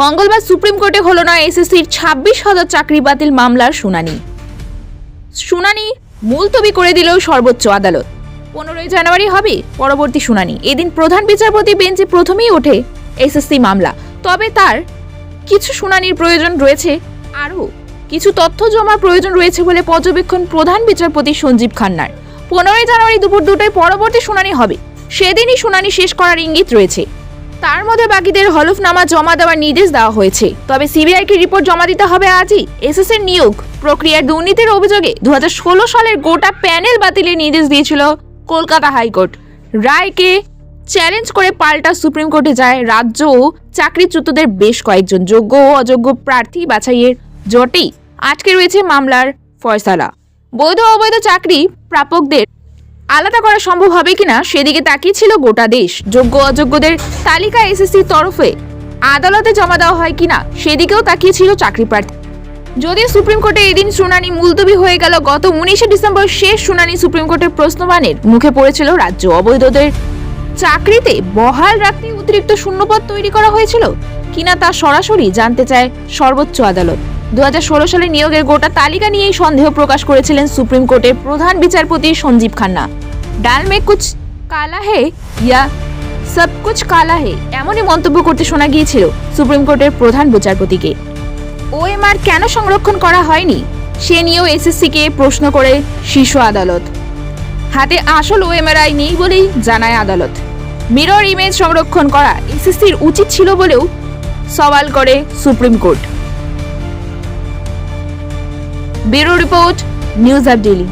মঙ্গলবার সুপ্রিম কোর্টে হলো না এসএসসির ছাব্বিশ হাজার চাকরি বাতিল মামলার শুনানি। শুনানি মুলতবি করে দিল সর্বোচ্চ আদালত। পনেরোই জানুয়ারি হবে পরবর্তী শুনানি। এদিন প্রধান বিচারপতি বেঞ্চে প্রথমেই ওঠে এসএসসি মামলা। তবে তার কিছু শুনানির প্রয়োজন রয়েছে, আরও কিছু তথ্য জমার প্রয়োজন রয়েছে বলে পর্যবেক্ষণ প্রধান বিচারপতি সঞ্জীব খান্নার। পনেরোই জানুয়ারি দুপুর দুটোয় পরবর্তী শুনানি হবে। সেদিনই শুনানি শেষ করার ইঙ্গিত রয়েছে। তার মধ্যে বাকিদের হলফনামা জমা দেওয়ার নির্দেশ দেওয়া হয়েছে। তবে সিবিআইকে রিপোর্ট জমা দিতে হবে আজই। এসএসের নিয়োগ প্রক্রিয়ার দুর্নীতির অভিযোগে দু হাজার ষোলো সালের গোটা প্যানেল বাতিলের নির্দেশ দিয়েছিল কলকাতা হাইকোর্ট। রায়কে চ্যালেঞ্জ করে পাল্টা সুপ্রিম কোর্টে যায় রাজ্য ও চাকরিচ্যুতদের বেশ কয়েকজন। যোগ্য ও অযোগ্য প্রার্থী বাছাইয়ের জটেই আটকে রয়েছে মামলার ফয়সালা। বৈধ অবৈধ চাকরি প্রাপকদের আলাদা করা সম্ভব হবে কিনা সেদিকে তাকিয়েছিল গোটা দেশ। যোগ্য অযোগ্যদের তালিকা এসএসসির তরফে আদালতে জমা দেওয়া হয় কিনা সেদিকেও তাকিয়েছিল চাকরি প্রার্থী। যদিও সুপ্রিম কোর্টে এদিন শুনানি মুলতবি হয়ে গেল, গত উনিশে ডিসেম্বর শেষ শুনানি সুপ্রিম কোর্টের প্রশ্নবানের মুখে পড়েছিল রাজ্য। অবৈধদের চাকরিতে বহাল রাখতে অতিরিক্ত শূন্যপদ তৈরি করা হয়েছিল কিনা তা সরাসরি জানতে চায় সর্বোচ্চ আদালত। দু হাজার ষোলো সালে নিয়োগের গোটা তালিকা নিয়েই সন্দেহ প্রকাশ করেছিলেন সুপ্রিম কোর্টের প্রধান বিচারপতি সঞ্জীব খান্না। ডাল মে কুছ কালা হে ইয়া সব কুছ কালা হে, এমনই মন্তব্য করতে শোনা গিয়েছিল সুপ্রিম কোর্টের প্রধান বিচারপতিকে। ওএমআর কেন সংরক্ষণ করা হয়নি? সে নিয়েও এসএসসিকে প্রশ্ন করে শীর্ষ আদালত। হাতে আসল ওএমআরআই নেই বলেই জানায় আদালত। মিরর ইমেজ সংরক্ষণ করা এসএসসির উচিত ছিল বলেও সওয়াল করে supreme court. Bureau report news app daily